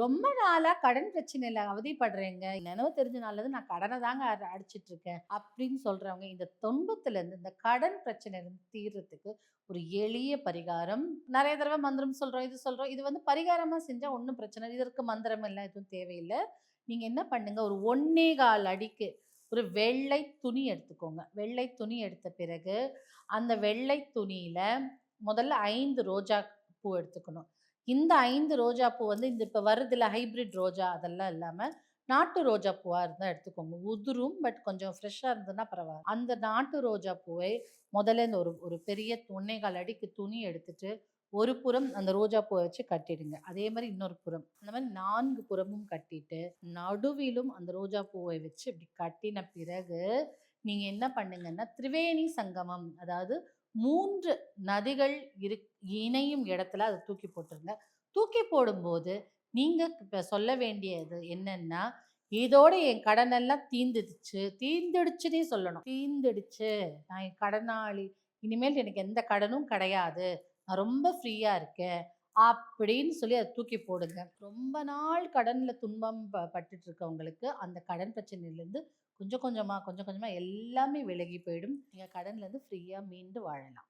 ரொம்ப நாளாக கடன் பிரச்சனையில் அவதிப்படுறேங்க. நினைவு தெரிஞ்ச நாள்ல நான் கடனை தாங்க அடிச்சிட்டு இருக்கேன் அப்படின்னு சொல்கிறவங்க இந்த துன்பத்துலேருந்து இந்த கடன் பிரச்சனை தீர்றதுக்கு ஒரு எளிய பரிகாரம். நிறைய தடவை மந்திரம் சொல்கிறோம் இது சொல்கிறோம் இது வந்து பரிகாரமாக செஞ்சால் ஒன்றும் பிரச்சனை இல்லை. இதற்கு மந்திரம் எல்லாம் எதுவும் தேவையில்லை. நீங்கள் என்ன பண்ணுங்க ஒரு ஒன்னே கால் அடிக்கு ஒரு வெள்ளை துணி எடுத்துக்கோங்க. வெள்ளை துணி எடுத்த பிறகு அந்த வெள்ளை துணியில் முதல்ல ஐந்து ரோஜா பூ எடுத்துக்கணும். இந்த ஐந்து ரோஜா பூ வந்து இந்த இப்போ வருதுல ஹைபிரிட் ரோஜா அதெல்லாம் இல்லாமல் நாட்டு ரோஜா பூவாக இருந்தால் எடுத்துக்கோங்க. உதிரும் பட் கொஞ்சம் ஃப்ரெஷ்ஷாக இருந்ததுன்னா பரவாயில்ல. அந்த நாட்டு ரோஜா பூவை முதல்ல இந்த ஒரு ஒரு பெரிய துணைகால் அடிக்கு துணி எடுத்துட்டு ஒரு புறம் அந்த ரோஜா பூவை வச்சு கட்டிடுங்க. அதே மாதிரி இன்னொரு புறம். அந்த மாதிரி நான்கு புறமும் கட்டிட்டு நடுவிலும் அந்த ரோஜா பூவை வச்சு இப்படி கட்டின பிறகு நீங்கள் என்ன பண்ணுங்கன்னா திரிவேணி சங்கமம் அதாவது மூன்று நதிகள் இரு இணையும் இடத்துல அதை தூக்கி போட்டுருங்க. தூக்கி போடும்போது நீங்கள் இப்போ சொல்ல வேண்டியது என்னன்னா இதோட என் கடனெல்லாம் தீந்துடுச்சு. தீந்துடுச்சுன்னே சொல்லணும். தீந்துடுச்சு. நான் என் கடனாளி. இனிமேல் எனக்கு எந்த கடனும் கிடையாது. நான் ரொம்ப ஃப்ரீயாக இருக்கேன். அப்படின்னு சொல்லி அதை தூக்கி போடுங்க. ரொம்ப நாள் கடனில் துன்பம் ப- பட்டுட்டு இருக்கவங்களுக்கு அந்த கடன் பிரச்சனையிலேருந்து கொஞ்சம் கொஞ்சமாக கொஞ்சம் கொஞ்சமாக எல்லாமே விலகி போயிடும். நீங்கள் கடன்லேருந்து ஃப்ரீயாக மீண்டு வாழலாம்.